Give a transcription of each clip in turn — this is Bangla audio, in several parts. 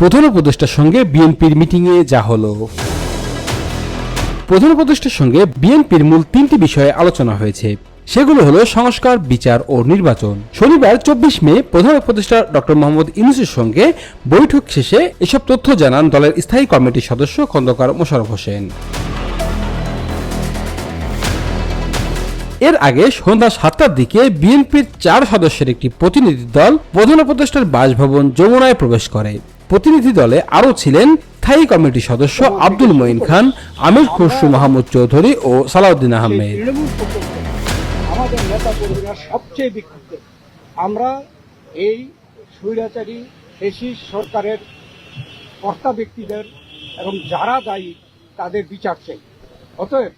প্রধান উপদেষ্টার সঙ্গে বিএনপির মিটিংয়ে যা হলো। প্রধান উপদেষ্টার সঙ্গে বিএনপির মূল তিনটি বিষয়ে আলোচনা হয়েছে। সেগুলো হলো সংস্কার, বিচার ও নির্বাচন। শনিবার চব্বিশ মে প্রধান উপদেষ্টা ডক্টর মোহাম্মদ ইউনুসের সঙ্গে বৈঠক শেষে এসব তথ্য জানান দলের স্থায়ী কমিটির সদস্য খন্দকার মোশাররফ হোসেন। এর আগে সন্ধ্যা সাতটার দিকে বিএনপির চার সদস্যের একটি প্রতিনিধি দল প্রধান উপদেষ্টার বাসভবন যমুনায় প্রবেশ করে। প্রতিনিধি দলে আরও ছিলেন স্থায়ী কমিটির সদস্য আব্দুল মঈন খান, আমির খসরু মাহমুদ চৌধুরী ও সালাউদ্দিন আহমেদ। আমাদের নেতা কর্মীরা সবচেয়ে বিক্ষুব্ধ। আমরা এই স্বৈরাচারী ফেসিস সরকারের কর্তা ব্যক্তিদের এবং যারা দায়ী, তাদের বিচার চাই। অতএব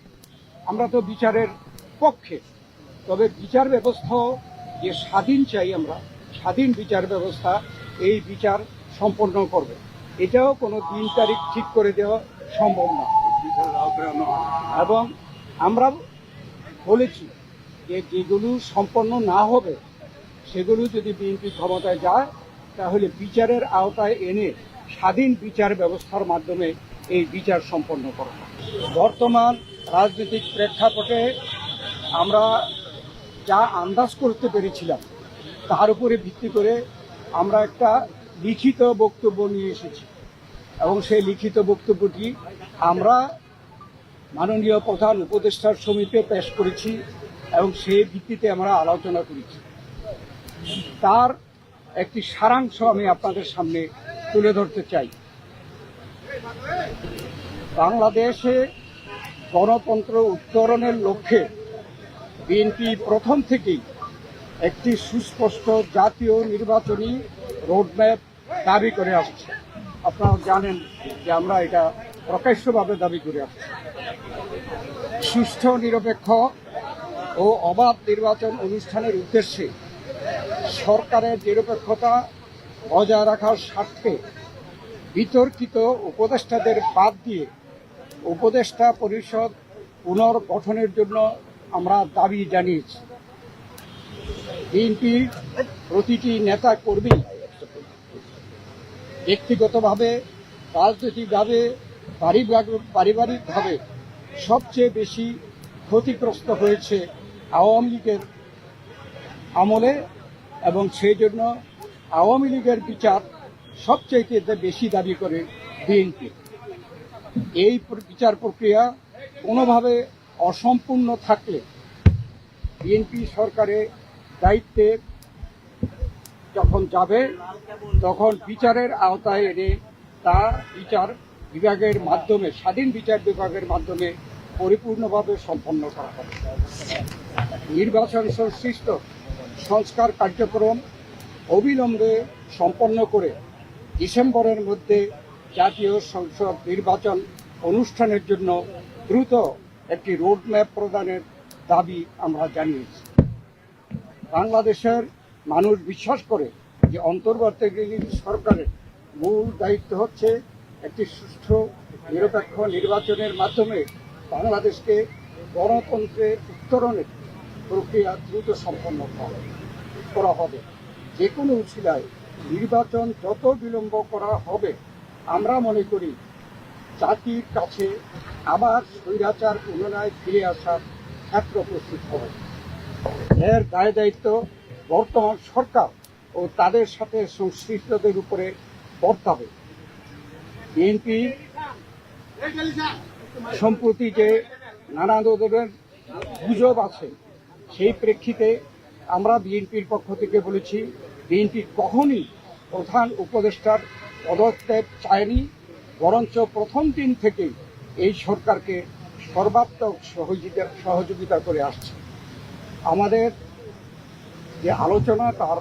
আমরা তো বিচারের পক্ষে। তবে বিচার ব্যবস্থা যে স্বাধীন চাই আমরা, স্বাধীন বিচার ব্যবস্থা, এই বিচার সম্পন্ন করবে। এটাও কোনো দিন তারিখ ঠিক করে দেওয়া সম্ভব না। এবং আমরা বলেছি যে যেগুলো সম্পন্ন না হবে, সেগুলো যদি বিএনপি ক্ষমতায় যায়, তাহলে বিচারের আওতায় এনে স্বাধীন বিচার ব্যবস্থার মাধ্যমে এই বিচার সম্পন্ন করা বর্তমান রাজনৈতিক প্রেক্ষাপটে আমরা যা আন্দাজ করতে পেরেছিলাম, তার উপরে ভিত্তি করে আমরা একটা লিখিত বক্তব্য নিয়ে এসেছি। এবং সেই লিখিত বক্তব্যটি আমরা মাননীয় প্রধান উপদেষ্টার সমিতিতে পেশ করেছি এবং সেই ভিত্তিতে আমরা আলোচনা করেছি। তার একটি সারাংশ আমি আপনাদের সামনে তুলে ধরতে চাই। বাংলাদেশে গণতন্ত্র উত্তরণের লক্ষ্যে বিএনপি প্রথম থেকেই একটি সুস্পষ্ট জাতীয় নির্বাচনী রোডম্যাপ দাবি করে আসছে। আপনারা জানেন যে আমরা এটা প্রকাশ্যভাবে দাবি করে আসছি। সুষ্ঠু, নিরপেক্ষ ও অবাধ নির্বাচন অনুষ্ঠানের উদ্দেশ্যে সরকারের নিরপেক্ষতা বজায় রাখার স্বার্থে বিতর্কিত উপদেষ্টাদের বাদ দিয়ে উপদেষ্টা পরিষদ পুনর্গঠনের জন্য আমরা দাবি জানিয়েছি। বিএনপির প্রতিটি নেতা কর্মী ব্যক্তিগতভাবে, রাজনৈতিকভাবে, পারিবারিক পারিবারিকভাবে সবচেয়ে বেশি ক্ষতিগ্রস্ত হয়েছে আওয়ামী লীগের আমলে এবং সেই জন্য আওয়ামী লীগের বিচার সবচেয়ে বেশি দাবি করে বিএনপি। এই বিচার প্রক্রিয়া কোনোভাবে অসম্পূর্ণ থাকলে বিএনপি সরকারের দায়িত্বে যখন যাবে, তখন বিচারের আওতায় এনে তা বিচার বিভাগের মাধ্যমে, স্বাধীন বিচার বিভাগের মাধ্যমে পরিপূর্ণভাবে সম্পন্ন করা হবে। নির্বাচন সংশ্লিষ্ট সংস্কার কার্যক্রম অবিলম্বে সম্পন্ন করে ডিসেম্বরের মধ্যে জাতীয় সংসদ নির্বাচন অনুষ্ঠানের জন্য দ্রুত একটি রোডম্যাপ প্রদানের দাবি আমরা জানিয়েছি। বাংলাদেশের মানুষ বিশ্বাস করে যে অন্তর্বর্তীকালীন সরকারের মূল দায়িত্ব হচ্ছে একটি সুষ্ঠু, নিরপেক্ষ নির্বাচনের মাধ্যমে বাংলাদেশকে গণতন্ত্রের উত্তরণের প্রক্রিয়া দ্রুত সম্পন্ন করা- করা হবে। যে কোনো উচিলায় নির্বাচন যত বিলম্ব করা হবে, আমরা মনে করি জাতির কাছে আবার স্বৈরাচার, পুনরায় ফিরে আসার ক্ষেত্র প্রস্তুত হবে। এর দায় দায়িত্ব বর্তমান সরকার ও তাদের সাথে সংশ্লিষ্টদের উপরে বর্তাবে বিএনপি সম্প্রতি যে নানা ধরনের গুজব আছে, সেই প্রেক্ষিতে আমরা বিএনপির পক্ষ থেকে বলেছি, বিএনপি কখনই প্রধান উপদেষ্টার পদত্যাগ চায়নি, বরঞ্চ প্রথম দিন থেকেই এই সরকারকে সর্বাত্মক সহযোগিতা সহযোগিতা করে আসছে। আমাদের যে আলোচনা তার